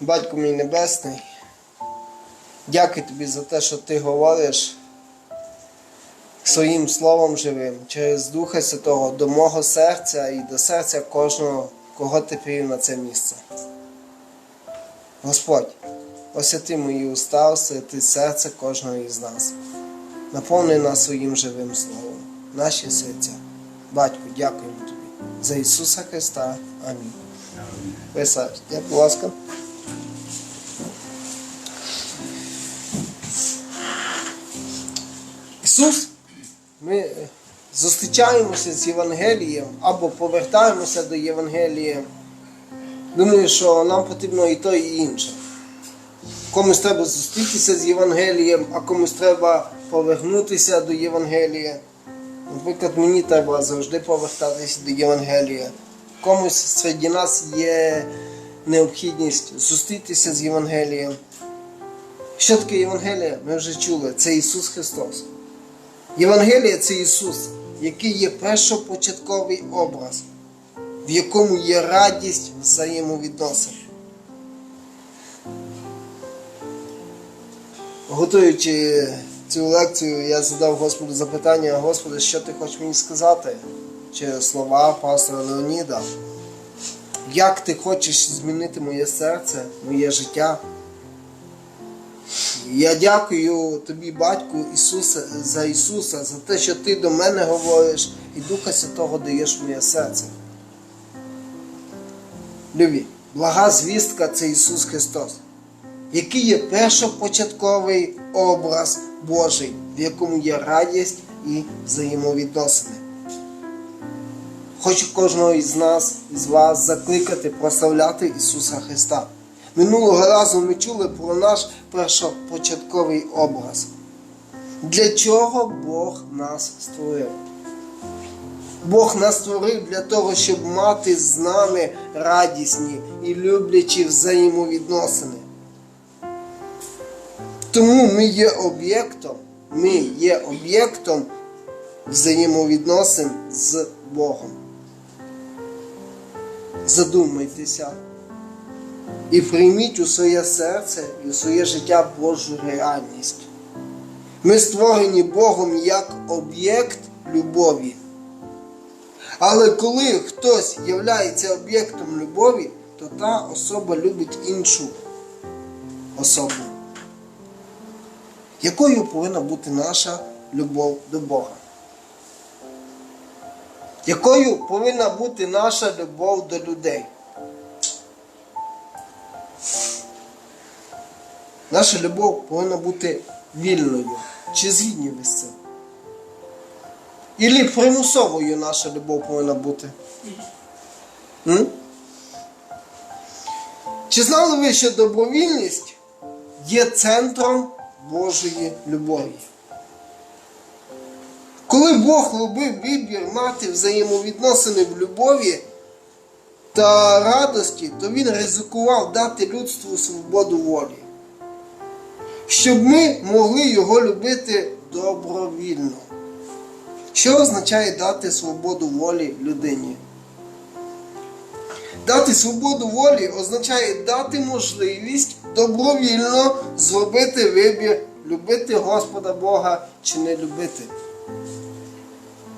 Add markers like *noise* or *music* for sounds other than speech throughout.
Батько мій Небесний, дякую тобі за те, що ти говориш своїм словом живим через Духа Святого до мого серця і до серця кожного, кого ти привів на це місце. Господь, освяти мої уста, освяти серце кожного із нас. Наповни нас своїм живим словом, наші серця. Батько, дякуємо тобі. За Ісуса Христа. Амінь. Присаджуйтесь, будь ласка. Ісус, ми зустрічаємося з Євангелієм або повертаємося до Євангелія. Думаю, що нам потрібно і то, і інше. Комусь треба зустрітися з Євангелієм, а комусь треба повернутися до Євангелія. Наприклад, мені треба завжди повертатися до Євангелія. Комусь серед нас є необхідність зустрітися з Євангелієм. Що таке Євангелія? Ми вже чули. Це Ісус Христос. Євангелія це Ісус, який є першопочатковий образ, в якому є радість взаємовідносин. Готуючи цю лекцію, я задав Господу запитання, Господи, що ти хочеш мені сказати? Через слова пастора Леоніда. Як ти хочеш змінити моє серце, моє життя? Я дякую тобі, батьку Ісуса, за Ісуса, за те, що ти до мене говориш і Духа Святого даєш моє серце. Любі, блага звістка це Ісус Христос, який є першопочатковий образ Божий, в якому є радість і взаємовідносини. Хочу кожного із нас, із вас закликати прославляти Ісуса Христа. Минулого разу ми чули про наш першопочатковий образ. Для чого Бог нас створив? Бог нас створив для того, щоб мати з нами радісні і люблячі взаємовідносини. Тому ми є об'єктом, ми є об'єктом взаємовідносин з Богом. Задумайтеся і прийміть у своє серце і у своє життя Божу реальність. Ми створені Богом як об'єкт любові. Але коли хтось являється об'єктом любові, то та особа любить іншу особу. Якою повинна бути наша любов до Бога? Якою повинна бути наша любов до людей? Наша любов повинна бути вільною. Чи згідні ви з цим? Ілі примусовою наша любов повинна бути? М? Чи знали ви, що добровільність є центром Божої любові? Коли Бог робив вибір мати взаємовідносини в любові та радості, то Він ризикував дати людству свободу волі щоб ми могли його любити добровільно. Що означає дати свободу волі людині? Дати свободу волі означає дати можливість добровільно зробити вибір, любити Господа Бога чи не любити.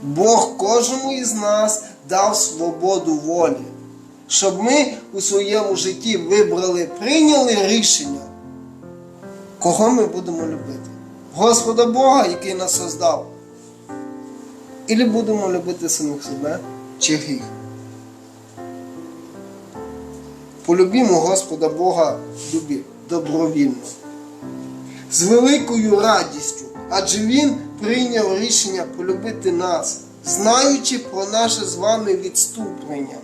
Бог кожному із нас дав свободу волі, щоб ми у своєму житті вибрали, прийняли рішення. Кого ми будемо любити? Господа Бога, який нас создав? Ілі будемо любити самих себе чи гріх? Полюбімо Господа Бога любі, добровільно, з великою радістю, адже Він прийняв рішення полюбити нас, знаючи про наше з вами відступлення.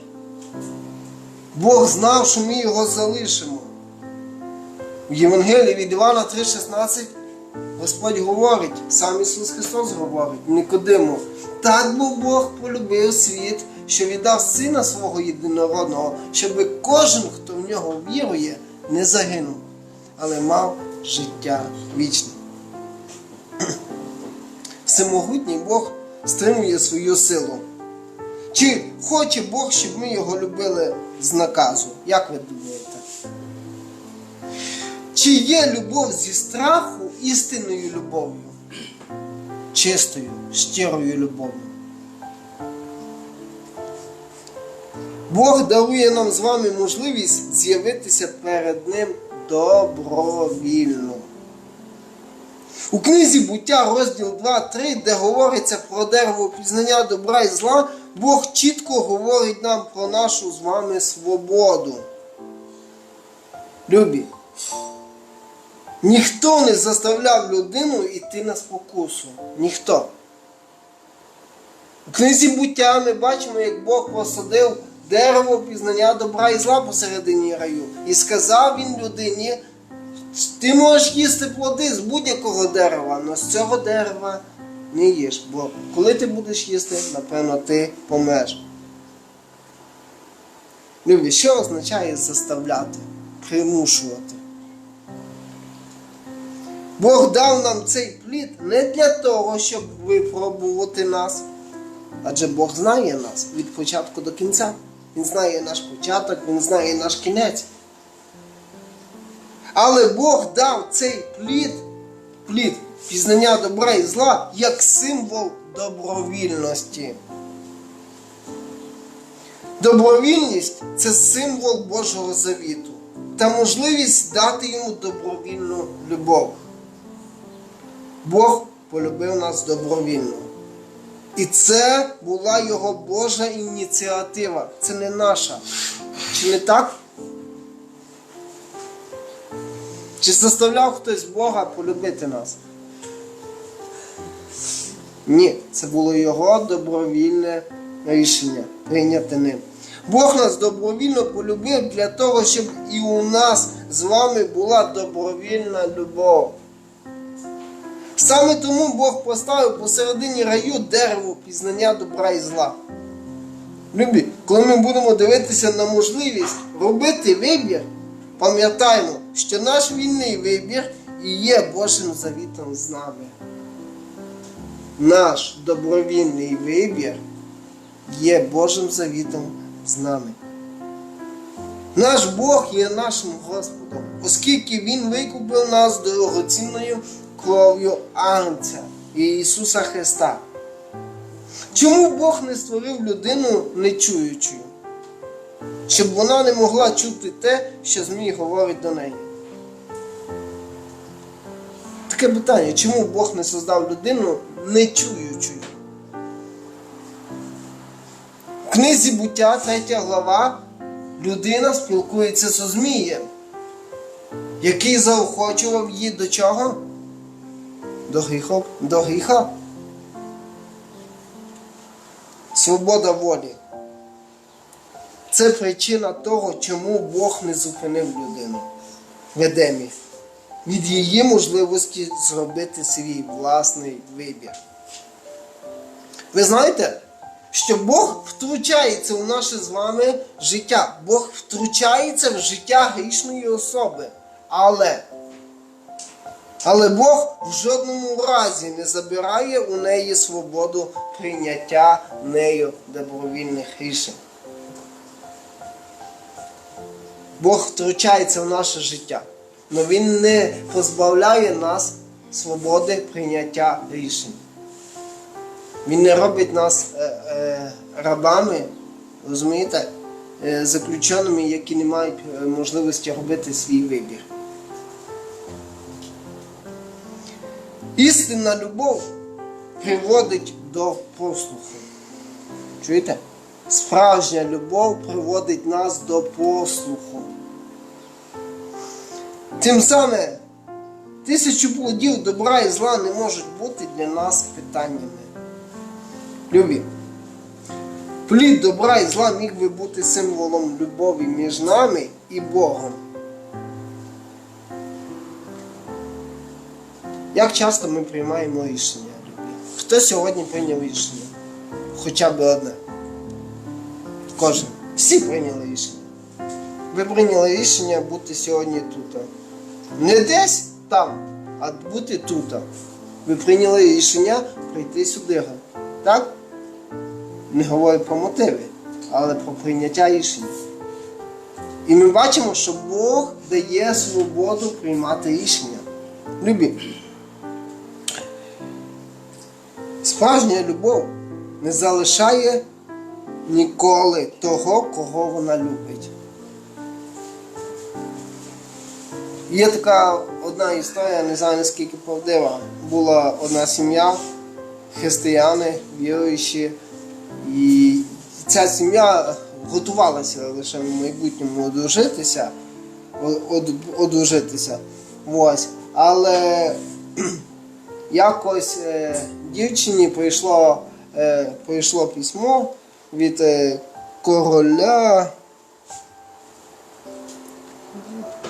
Бог знав, що ми його залишимо. В Євангелії від Івана 3,16 Господь говорить, сам Ісус Христос говорить, Никодиму, так був Бог полюбив світ, що віддав Сина свого єдинородного, щоб кожен, хто в нього вірує, не загинув, але мав життя вічне. *clears throat* Всемогутній Бог стримує свою силу. Чи хоче Бог, щоб ми його любили з наказу? Як ви думаєте? Чи є любов зі страху істинною любов'ю? Чистою, щирою любов'ю. Бог дарує нам з вами можливість з'явитися перед Ним добровільно. У книзі буття розділ 2-3, де говориться про дерево пізнання добра і зла, Бог чітко говорить нам про нашу з вами свободу. Любі, ніхто не заставляв людину йти на спокусу. Ніхто. У книзі буття ми бачимо, як Бог посадив дерево пізнання добра і зла посередині раю. І сказав він людині, ти можеш їсти плоди з будь-якого дерева, але з цього дерева не їж. Бо коли ти будеш їсти, напевно, ти помреш. Любі, що означає заставляти, примушувати? Бог дав нам цей плід не для того, щоб випробувати нас. Адже Бог знає нас від початку до кінця. Він знає наш початок, Він знає наш кінець. Але Бог дав цей плід, плід пізнання добра і зла як символ добровільності. Добровільність це символ Божого завіту та можливість дати йому добровільну любов. Бог полюбив нас добровільно. І це була його Божа ініціатива. Це не наша. Чи не так? Чи заставляв хтось Бога полюбити нас? Ні, це було його добровільне рішення прийняте ним. Бог нас добровільно полюбив для того, щоб і у нас з вами була добровільна любов. Саме тому Бог поставив посередині раю дерево пізнання добра і зла. Любі, коли ми будемо дивитися на можливість робити вибір, пам'ятаємо, що наш вільний вибір і є Божим завітом з нами. Наш добровільний вибір є Божим завітом з нами. Наш Бог є нашим Господом, оскільки Він викупив нас дорогоцінною кров'ю Агнця і Ісуса Христа. Чому Бог не створив людину нечуючою? Щоб вона не могла чути те, що Змій говорить до неї. Таке питання, чому Бог не создав людину нечуючою? В книзі буття, 3 глава, людина спілкується зі Змієм, який заохочував її до чого? До гріха. До гріха. Свобода волі. Це причина того, чому Бог не зупинив людину в Едемі. Від її можливості зробити свій власний вибір. Ви знаєте, що Бог втручається у наше з вами життя. Бог втручається в життя грішної особи. Але але Бог в жодному разі не забирає у неї свободу прийняття нею добровільних рішень. Бог втручається в наше життя, але Він не позбавляє нас свободи прийняття рішень. Він не робить нас е, е, рабами, розумієте, е, заключеними, які не мають е, можливості робити свій вибір. Істинна любов приводить до послуху. Чуєте? Справжня любов приводить нас до послуху. Тим самим тисячу плодів добра і зла не можуть бути для нас питаннями. Любі. Плід добра і зла міг би бути символом любові між нами і Богом. Як часто ми приймаємо рішення? Хто сьогодні прийняв рішення? Хоча б одне. Кожен. Всі прийняли рішення. Ви прийняли рішення бути сьогодні тут. Не десь там, а бути тут. Ви прийняли рішення прийти сюди. Так? Не говорю про мотиви, але про прийняття рішення. І ми бачимо, що Бог дає свободу приймати рішення. Любі. Справжня любов не залишає ніколи того, кого вона любить. Є така одна історія, не знаю наскільки правдива. Була одна сім'я, християни, віруючі, і ця сім'я готувалася лише в майбутньому одружитися. од- одружитися. Ось. Але *clears throat* якось е, дівчині прийшло, е, прийшло письмо від е, короля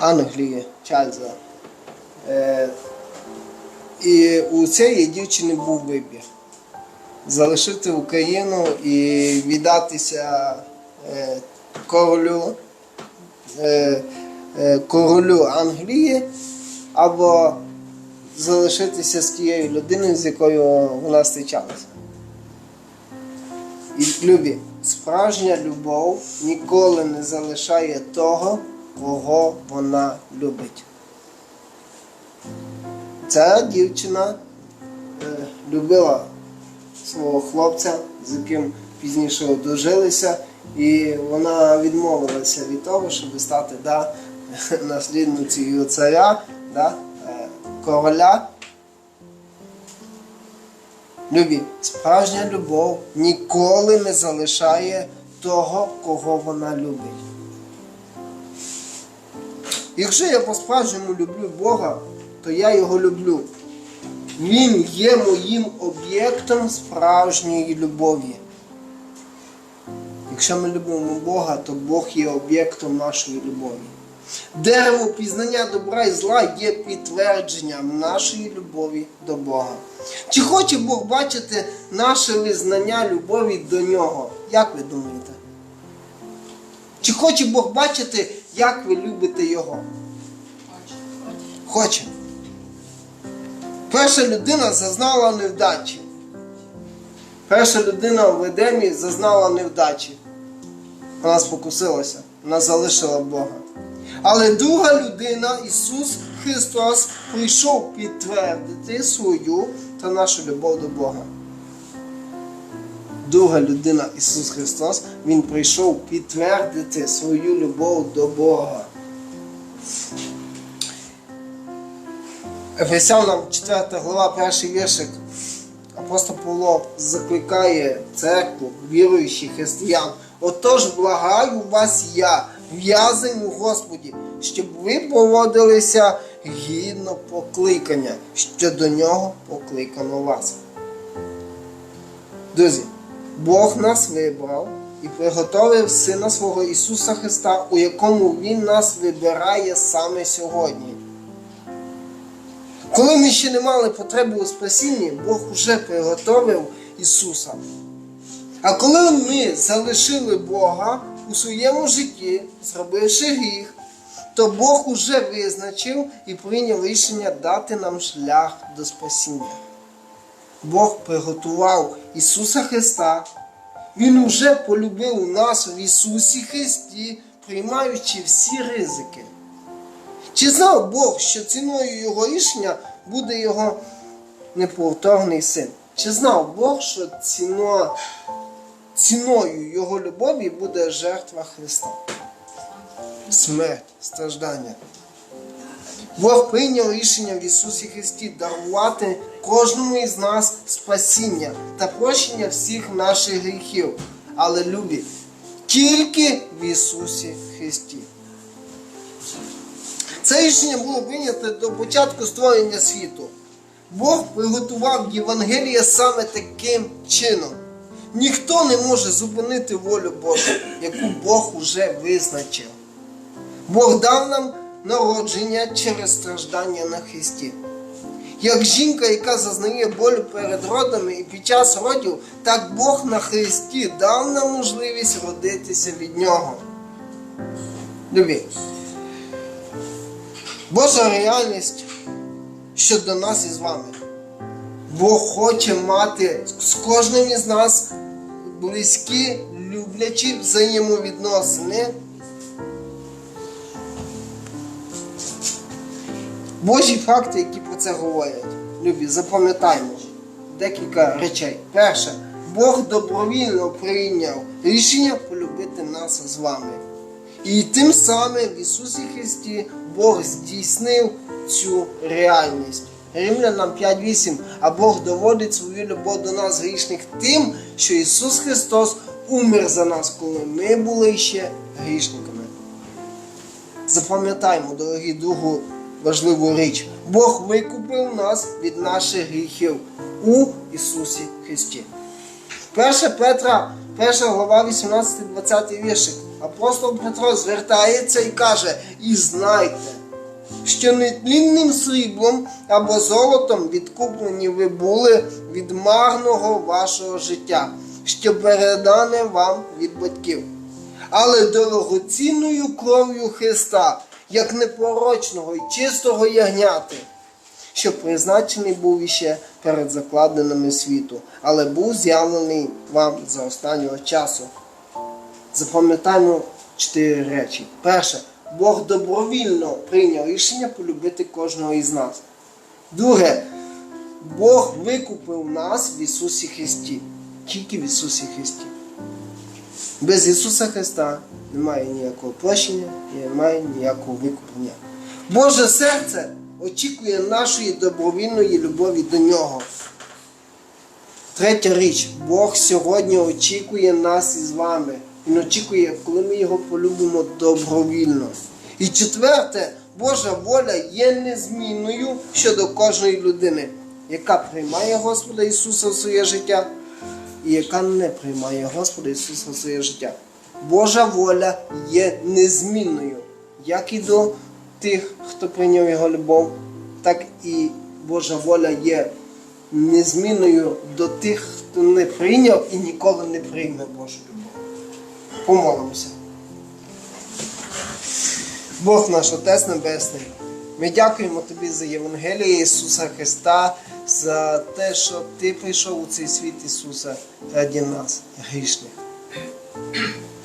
Англії Чарльза. Е, і у цієї дівчини був вибір. Залишити Україну і віддатися е, королю, е, е, королю Англії або залишитися з тією людиною, з якою вона зустрічалася. І любі, справжня любов ніколи не залишає того, кого вона любить. Ця дівчина е, любила свого хлопця, з яким пізніше одружилися, і вона відмовилася від того, щоб стати да, *laughs* наслідницею царя, да, короля. Любі, справжня любов ніколи не залишає того, кого вона любить. Якщо я по-справжньому люблю Бога, то я його люблю. Він є моїм об'єктом справжньої любові. Якщо ми любимо Бога, то Бог є об'єктом нашої любові. Дерево пізнання добра і зла є підтвердженням нашої любові до Бога. Чи хоче Бог бачити наше визнання любові до нього? Як ви думаєте? Чи хоче Бог бачити, як ви любите Його? Хоче. Перша людина зазнала невдачі. Перша людина в Едемі зазнала невдачі. Вона спокусилася, вона залишила Бога. Але друга людина, Ісус Христос, прийшов підтвердити свою та нашу любов до Бога. Друга людина, Ісус Христос, Він прийшов підтвердити свою любов до Бога. Ефесянам 4 глава, перший віршик. Апостол Павло закликає церкву, віруючих християн. Отож, благаю вас я, в'язень у Господі, щоб ви поводилися гідно покликання, що до нього покликано вас. Друзі, Бог нас вибрав і приготовив Сина свого Ісуса Христа, у якому Він нас вибирає саме сьогодні. Коли ми ще не мали потреби у спасінні, Бог уже приготовив Ісуса. А коли ми залишили Бога у своєму житті, зробивши гріх, то Бог уже визначив і прийняв рішення дати нам шлях до спасіння. Бог приготував Ісуса Христа. Він уже полюбив нас в Ісусі Христі, приймаючи всі ризики. Чи знав Бог, що ціною його рішення буде його неповторний син? Чи знав Бог, що ціно, ціною його любові буде жертва Христа? Смерть, страждання. Бог прийняв рішення в Ісусі Христі дарувати кожному із нас спасіння та прощення всіх наших гріхів. Але любі, тільки в Ісусі Христі. Це рішення було прийнято до початку створення світу. Бог приготував Євангеліє саме таким чином. Ніхто не може зупинити волю Божу, яку Бог уже визначив. Бог дав нам народження через страждання на Христі. Як жінка, яка зазнає болю перед родами і під час родів, так Бог на Христі дав нам можливість родитися від Нього. Любі. Божа реальність щодо нас із вами. Бог хоче мати з кожним із нас близькі, люблячі взаємовідносини. Божі факти, які про це говорять. Любі, запам'ятаймо декілька речей. Перше, Бог добровільно прийняв рішення полюбити нас з вами. І тим самим в Ісусі Христі Бог здійснив цю реальність. Римлянам 5.8. А Бог доводить свою любов до нас грішних тим, що Ісус Христос умер за нас, коли ми були ще грішниками. Запам'ятаймо, дорогі другу, важливу річ. Бог викупив нас від наших гріхів у Ісусі Христі. 1 Петра, 1 глава 18-20 віршик. Апостол Петро звертається і каже: І знайте, що нетлінним сріблом або золотом відкуплені ви були від марного вашого життя, що передане вам від батьків, але дорогоцінною кров'ю Христа, як непорочного і чистого ягняти, що призначений був іще перед закладеними світу, але був з'явлений вам за останнього часу. Запам'ятаємо чотири речі. Перше, Бог добровільно прийняв рішення полюбити кожного із нас. Друге, Бог викупив нас в Ісусі Христі. Тільки в Ісусі Христі. Без Ісуса Христа немає ніякого прощення і немає ніякого викуплення. Боже серце очікує нашої добровільної любові до Нього. Третя річ, Бог сьогодні очікує нас із вами. Він очікує, коли ми його полюбимо добровільно. І четверте, Божа воля є незмінною щодо кожної людини, яка приймає Господа Ісуса в своє життя і яка не приймає Господа Ісуса в своє життя. Божа воля є незмінною, як і до тих, хто прийняв Його любов, так і Божа воля є незмінною до тих, хто не прийняв і ніколи не прийме Божу любов. Помолимося. Бог наш Отець Небесний, ми дякуємо Тобі за Євангеліє Ісуса Христа, за те, що Ти прийшов у цей світ Ісуса раді нас, грішних.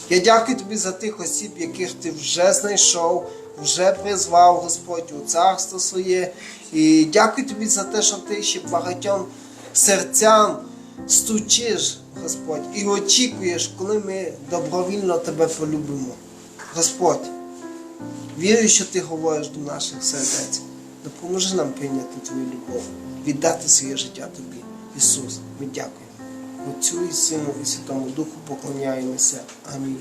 Я дякую Тобі за тих осіб, яких Ти вже знайшов, вже призвав Господь у царство своє. І дякую Тобі за те, що Ти ще багатьом серцям стучиш, Господь, і очікуєш, коли ми добровільно Тебе полюбимо. Господь, вірю, що Ти говориш до наших сердець. Допоможи нам прийняти Твою любов, віддати своє життя Тобі. Ісус, ми дякуємо. Отцю і Сину і Святому Духу поклоняємося. Амінь.